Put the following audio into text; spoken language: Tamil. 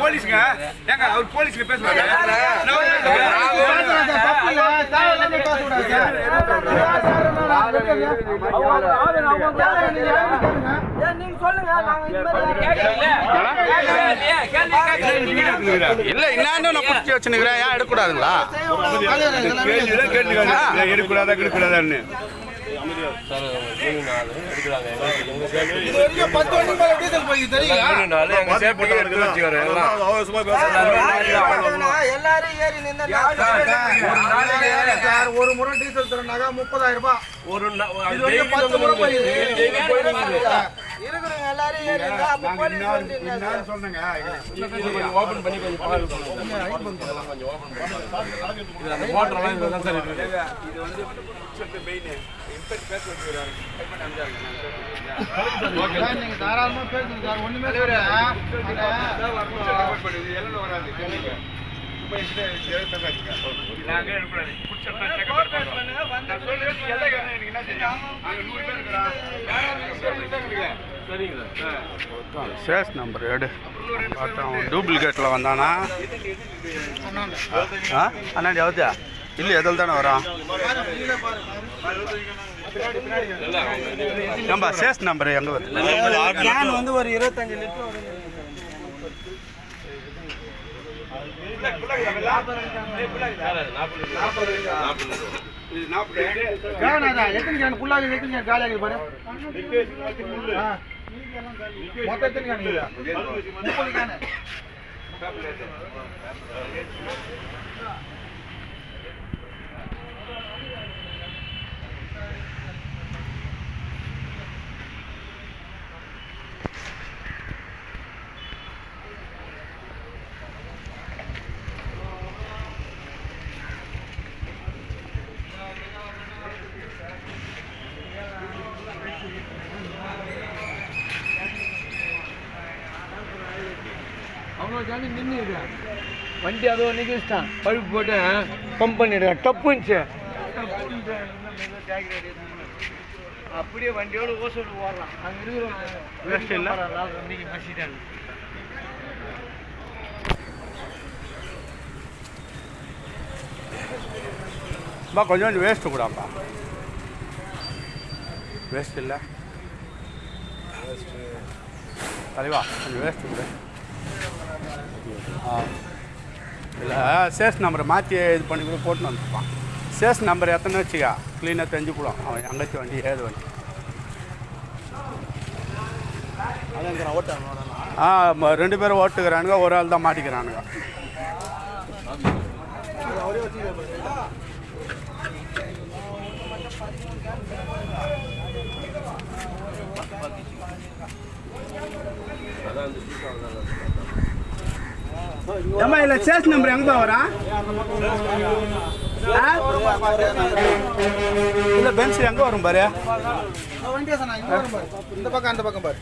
போலீஸுங்க ஏங்க அவர் பேசக்கூடாது ஏன் நீங்க சொல்லுங்க நாங்க இந்த மாதிரி இல்ல என்னன்னு நான் பிடிச்சி வச்சுக்கிறேன் ஏன் எடுக்கக்கூடாதுங்களா வரைக்கும் பத்து வண்டி மேல டீசல் போய் தெரியுங்க எல்லாரும் ஏறி இது வந்து சார், நீங்க தாராளமா பேசுங்க சார். ஒண்ணுமே சேஸ் நம்பர் எடு. அவன் டூப்ளிகேட்டில் வந்தானா? ஆ? அண்ணாடி அவத்தியா இல்லை எதில் தானே வரான்? ஏம்பா சேஸ் நம்பர் எங்கே வருது கேன் வந்து ஒரு இருபத்தஞ்சு லிட்டர் வரும் கேன் அதான் எத்தனை கேன் ஃபுல்லாக எத்தனை கேன் காலியாகுது பாரு ஆ. மொத்தம் எத்தனை கேன் அவ்வளோ ஜானி நின்று வண்டி அதோ நிக்க வச்சுட்டான் பழுப்பு போட்டு பம்ப் பண்ணிடுறேன் டப்புன்ச்சு அப்படியே வண்டியோட ஓசோடு ஓடலாம். அங்கே? இருக்கிறோம் வண்டிக்கு மசிட்டாங்க பா கொஞ்சம் கொஞ்சம் வேஸ்ட்டு கூடாப்பா வேஸ்ட் இல்லை. தலைவா கொஞ்சம் வேஸ்ட்டு கூட. ஆ. இல்லை சேஸ் நம்பரை மாற்றி இது பண்ணி கூட போட்டுன்னு வந்துருப்பான். சேஸ் நம்பர் எத்தனை வச்சுக்கா? க்ளீனாக தெரிஞ்சு கூட. அவன் அங்கச்சி வண்டி ஏது வண்டி. ஆ ரெண்டு பேரும் ஓட்டுக்கிறானுங்க ஒரு ஆள் தான் மாட்டிக்கிறானுங்க. ஏம்மா இல்லை சேஸ் நம்பர் எங்கே வரா இல்லை பென்ஸ் எங்கே வரும் பாரு. இந்த பக்கம் அந்த பக்கம் பாரு.